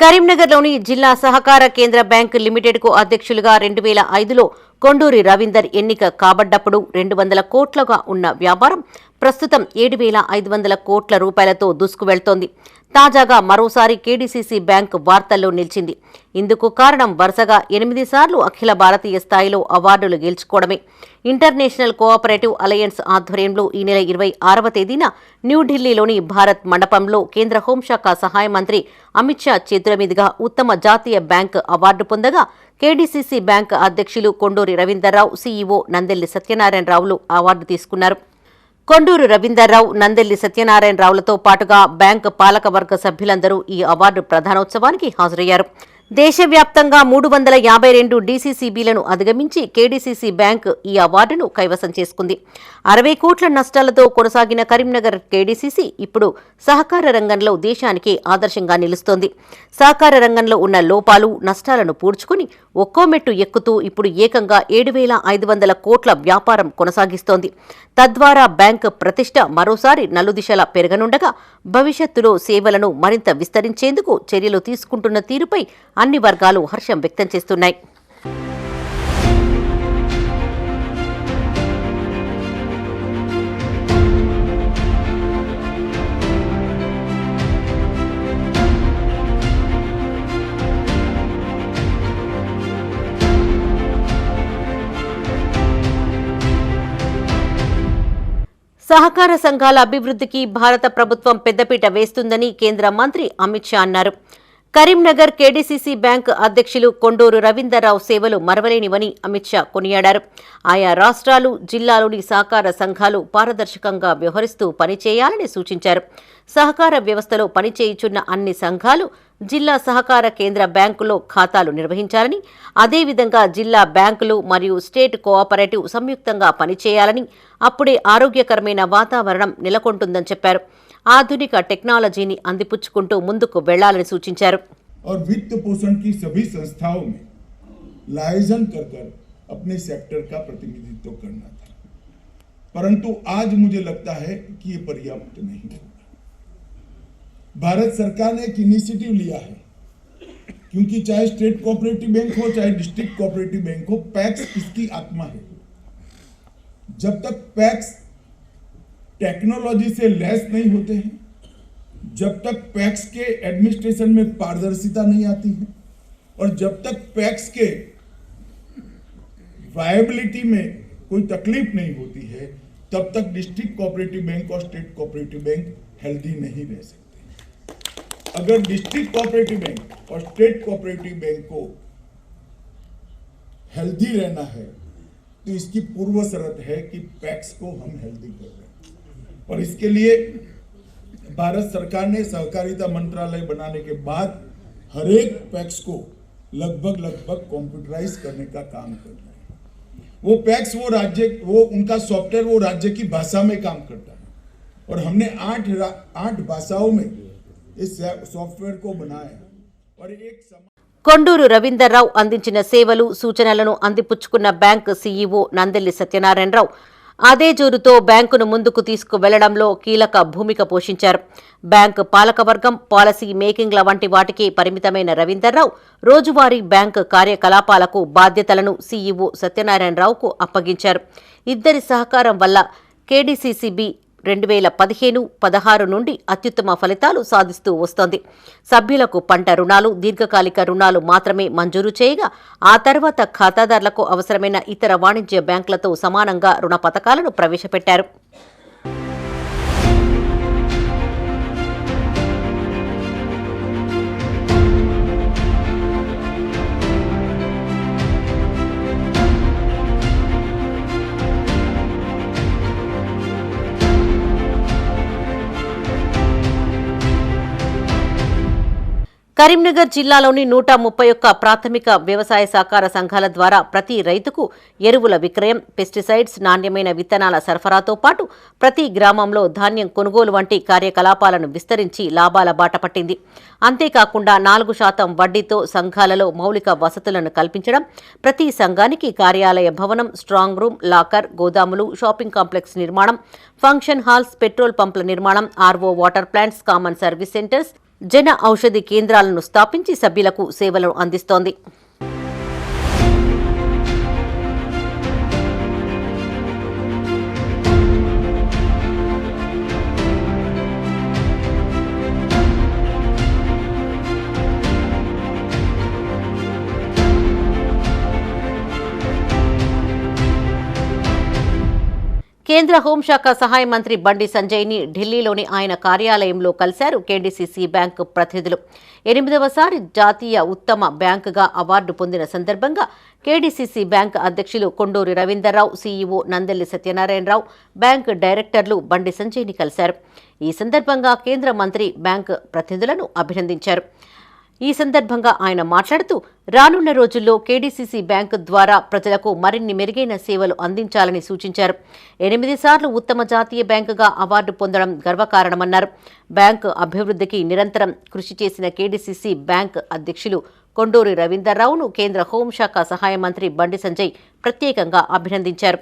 కరీంనగర్లోని జిల్లా సహకార కేంద్ర బ్యాంక్ లిమిటెడ్కు అధ్యక్షులుగా రెండు వేల ఐదులో కొండూరి రవీందర్ ఎన్నిక కాబడ్డప్పుడు రెండు వందల కోట్లుగా ఉన్న వ్యాపారం ప్రస్తుతం ఏడు వేల ఐదు వందల కోట్ల రూపాయలతో దూసుకువెళ్తోంది. తాజాగా మరోసారి కేడీసీసీ బ్యాంక్ వార్తల్లో నిలిచింది. ఇందుకు కారణం వరుసగా ఎనిమిది సార్లు అఖిల భారతీయ స్థాయిలో అవార్డులు గెలుచుకోవడమే. ఇంటర్నేషనల్ కోఆపరేటివ్ అలయన్స్ ఆధ్వర్యంలో ఈ నెల ఇరవై ఆరవ తేదీన న్యూఢిల్లీలోని భారత్ మండపంలో కేంద్ర హోంశాఖ సహాయ మంత్రి అమిత్ షా చేతుల మీదుగా ఉత్తమ జాతీయ బ్యాంక్ అవార్డు పొందగా కేడీసీసీ బ్యాంక్ అధ్యక్షులు కొండూరి రవీందర్రావు సీఈఓ నందెల్లి సత్యనారాయణరావులు అవార్డు తీసుకున్నారు. కొండూరు రవీందర్రావు నందెల్లి సత్యనారాయణరావులతో పాటుగా బ్యాంక్ పాలకవర్గ సభ్యులందరూ ఈ అవార్డు ప్రధానోత్సవానికి హాజరయ్యారు. దేశవ్యాప్తంగా మూడు వందల యాభై రెండు డీసీసీబీలను అధిగమించి కేడీసీసీ బ్యాంక్ ఈ అవార్డును కైవసం చేసుకుంది. అరవై కోట్ల నష్టాలతో కొనసాగిన కరీంనగర్ కేడీసీసీ ఇప్పుడు సహకార రంగంలో దేశానికి ఆదర్శంగా నిలుస్తోంది. సహకార రంగంలో ఉన్న లోపాలు నష్టాలను పూడ్చుకుని ఒక్కో మెట్టు ఎక్కుతూ ఇప్పుడు ఏకంగా ఏడు వేల ఐదు వందల కోట్ల వ్యాపారం కొనసాగిస్తోంది. తద్వారా బ్యాంక్ ప్రతిష్ట మరోసారి నలుదిశలా పెరగనుండగా భవిష్యత్తులో సేవలను మరింత విస్తరించేందుకు చర్యలు తీసుకుంటున్న తీరుపై అన్ని వర్గాలు హర్షం వ్యక్తం చేస్తున్నాయి. సహకార సంఘాల అభివృద్ధికి భారత ప్రభుత్వం పెద్దపీట వేస్తుందని కేంద్ర మంత్రి అమిత్ షా అన్నారు. కరీంనగర్ కేడీసీసీ బ్యాంక్ అధ్యక్షులు కొండూరు రవీందర్రావు సేవలు మరవలేనివని అమిత్ షా కొనియాడారు. ఆయా రాష్ట్రాలు జిల్లాలోని సహకార సంఘాలు పారదర్శకంగా వ్యవహరిస్తూ పనిచేయాలని సూచించారు. సహకార వ్యవస్థలో పనిచేయుచున్న అన్ని సంఘాలు జిల్లా సహకార కేంద్ర బ్యాంకులో ఖాతాలు నిర్వహించాలని అదేవిధంగా జిల్లా బ్యాంకులు మరియు స్టేట్ కోఆపరేటివ్ సంయుక్తంగా పనిచేయాలని అప్పుడే ఆరోగ్యకరమైన వాతావరణం నెలకొంటుందని చెప్పారు ఆధునిక టెక్నాలజీని అందిపుచ్చుకుంటూ ముందుకు వెళ్లాలని సూచించారు और वित्त पोषण की सभी संस्थाओं में लाइजन कर कर अपने सेक्टर का प्रतिनिधित्व करना था परंतु आज मुझे लगता है कि ये पर्याप्त नहीं होगा भारत सरकार ने एक इनिशिएटिव लिया है। क्योंकि चाहे स्टेट कोऑपरेटिव बैंक हो, चाहे डिस्ट्रिक्ट कोऑपरेटिव बैंक हो पैक्स इसकी आत्मा है। जब तक पैक्स टेक्नोलॉजी से लैस नहीं होते हैं, जब तक पैक्स के एडमिनिस्ट्रेशन में पारदर्शिता नहीं आती है, और जब तक पैक्स के वायबिलिटी में कोई तकलीफ़ नहीं होती है, तब तक डिस्ट्रिक्ट कोऑपरेटिव बैंक और स्टेट कोऑपरेटिव बैंक हेल्दी नहीं रह सकते। अगर डिस्ट्रिक्ट कोऑपरेटिव बैंक और स्टेट कोऑपरेटिव बैंक को हेल्दी रहना है तो इसकी पूर्व शर्त है कि पैक्स को हम हेल्दी कर रहे हैं। और इसके लिए भारत सरकार ने सहकारिता मंत्रालय बनाने के बाद हर एक पैक्स को लगभग लगभग कंप्यूटराइज करने का काम कर रहे हैं। वो पैक्स वो राज्य, वो उनका सॉफ्टवेयर वो राज्य की भाषा में काम करता है। और हमने आठ आठ भाषाओं में इस सॉफ्टवेयर को बनाया है और एक समा కొండూరు రవీందర్రావు అందించిన సేవలు సూచనలను అందిపుచ్చుకున్న బ్యాంక్ సీఈఓ నందెల్లి సత్యనారాయణరావు అదే జోరుతో బ్యాంకును ముందుకు తీసుకువెళ్లడంలో కీలక భూమిక పోషించారు బ్యాంక్ పాలకవర్గం పాలసీ మేకింగ్ల వంటి వాటికి పరిమితమైన రవీందర్రావు రోజువారీ బ్యాంక్ కార్యకలాపాలకు బాధ్యతలను సీఈఓ సత్యనారాయణరావుకు అప్పగించారు ఇద్దరి సహకారం వల్ల కేడీసీసీబీ రెండు వేల పదిహేను పదహారు నుండి అత్యుత్తమ ఫలితాలు సాధిస్తూ వస్తోంది. సభ్యులకు పంట రుణాలు దీర్ఘకాలిక రుణాలు మాత్రమే మంజూరు చేయగా ఆ తర్వాత ఖాతాదారులకు అవసరమైన ఇతర వాణిజ్య బ్యాంకులతో సమానంగా రుణ పథకాలను ప్రవేశపెట్టారు. కరీంనగర్ జిల్లాలోని నూట ముప్పై ఒక్క ప్రాథమిక వ్యవసాయ సహకార సంఘాల ద్వారా ప్రతి రైతుకు ఎరువుల విక్రయం పెస్టిసైడ్స్ నాణ్యమైన విత్తనాల సరఫరాతో పాటు ప్రతి గ్రామంలో ధాన్యం కొనుగోలు వంటి కార్యకలాపాలను విస్తరించి లాభాల బాట పట్టింది. అంతేకాకుండా నాలుగు శాతం వడ్డీతో సంఘాలలో మౌలిక వసతులను కల్పించడం ప్రతి సంఘానికి కార్యాలయ భవనం స్ట్రాంగ్ రూమ్ లాకర్ గోదాములు షాపింగ్ కాంప్లెక్స్ నిర్మాణం ఫంక్షన్ హాల్స్ పెట్రోల్ పంపుల నిర్మాణం RO water plants common service centres Jan Aushadhi కేంద్రాలను స్థాపించి సభ్యులకు సేవలను అందిస్తోంది. కేంద్ర హోంశాఖ సహాయ మంత్రి బండి సంజయ్ని ఢిల్లీలోని ఆయన కార్యాలయంలో కలిశారు కేడీసీసీ బ్యాంకు ప్రతినిధులు. ఎనిమిదవసారి జాతీయ ఉత్తమ బ్యాంకుగా అవార్డు పొందిన సందర్భంగా కేడీసీసీ బ్యాంక్ అధ్యక్షులు కొండూరి రవీందర్రావు సీఈఓ నందెల్లి సత్యనారాయణరావు బ్యాంక్ డైరెక్టర్లు బండి సంజయ్ని కలిశారు. ఈ సందర్భంగా కేంద్ర మంత్రి బ్యాంకు ప్రతినిధులను అభినందించారు. ఈ సందర్భంగా ఆయన మాట్లాడుతూ రానున్న రోజుల్లో కేడీసీసీ బ్యాంకు ద్వారా ప్రజలకు మరిన్ని మెరుగైన సేవలు అందించాలని సూచించారు. ఎనిమిది సార్లు ఉత్తమ జాతీయ బ్యాంకుగా అవార్డు పొందడం గర్వకారణమన్నారు. బ్యాంకు అభివృద్ధికి నిరంతరం కృషి చేసిన కేడీసీసీ బ్యాంక్ అధ్యక్షులు కొండూరి రవీందర్రావును కేంద్ర హోంశాఖ సహాయ మంత్రి బండి సంజయ్ ప్రత్యేకంగా అభినందించారు.